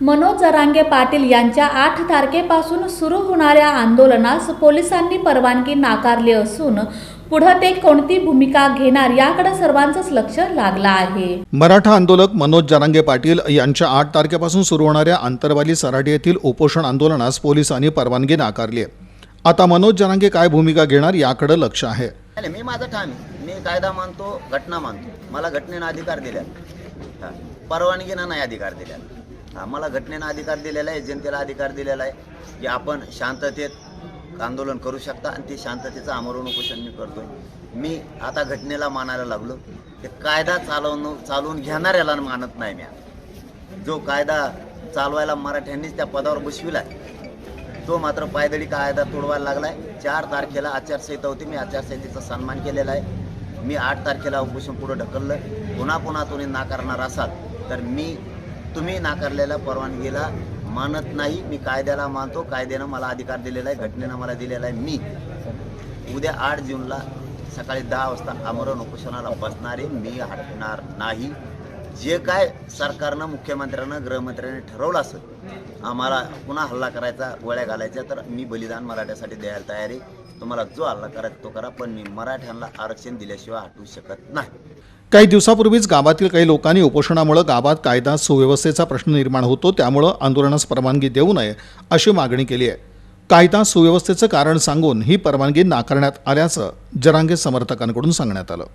मनोज जरांगे पाटील यांच्या आठ तारखेपासून सुरू होणाऱ्या आंदोलनास पोलिसांनी परवानगी नाकारली असून पुढं ते कोणती भूमिका घेणार याकडे सर्वांचंच लक्ष लागलं आहे. मराठा आंदोलक मनोज जरांगे पाटील यांच्या आठ तारखेपासून सुरू होणाऱ्या आंतरवाली सराटी येथील उपोषण आंदोलनास पोलिसांनी परवानगी नाकारली आहे. आता मनोज जरांगे काय भूमिका घेणार याकडे लक्ष आहे. मी माझं ठाम आहे. मी कायदा मानतो घटना मानतो. मला घटनेनं अधिकार दिल्या. परवानगीनं नाही अधिकार दिल्या आम्हाला घटनेनं अधिकार दिलेला आहे जनतेला अधिकार दिलेला आहे की आपण शांततेत आंदोलन करू शकता आणि ते शांततेचं आमरण उपोषण मी करतोय. मी आता घटनेला मानायला लागलो ते कायदा चालवणं चालवून घेणाऱ्याला मानत नाही मी. जो कायदा चालवायला मराठ्यांनीच त्या पदावर बसविला तो मात्र पायदळी कायदा तोडवायला लागलाय. चार तारखेला आचारसंहिता होती मी आचारसंहितेचा सन्मान केलेला आहे. मी आठ तारखेला उपोषण पुढं ढकललं. पुन्हा पुन्हा तुम्ही नाकारणार असाल तर मी तुम्ही नाकारलेल्या परवानगीला मानत नाही. मी कायद्याला मानतो. कायद्यानं मला अधिकार दिलेला आहे. घटनेनं मला दिलेला आहे. मी उद्या आठ जूनला सकाळी दहा वाजता आमरण उपोषणाला बसणारे मी हटणार नाही. जे काय सरकारनं मुख्यमंत्र्यानं गृहमंत्र्यांनी ठरवलं असेल आम्हाला पुन्हा हल्ला करायचा गोळ्या घालायच्या तर मी बलिदान मराठ्यासाठी द्यायला तयार आहे. तुम्हाला जो हल्ला करायचा तो करा पण मी मराठ्यांना आरक्षण दिल्याशिवाय हटवू शकत नाही. काही दिवसापूर्वीच गावातील काही लोकांनी उपोषणामुळे गावात कायदा सुव्यवस्थेचा प्रश्न निर्माण होतो त्यामुळं आंदोलनास परवानगी देऊ नये अशी मागणी केली आहे. कायदा सुव्यवस्थेचं कारण सांगून ही परवानगी नाकारण्यात आल्याचं जरांगे समर्थकांकडून सांगण्यात आलं.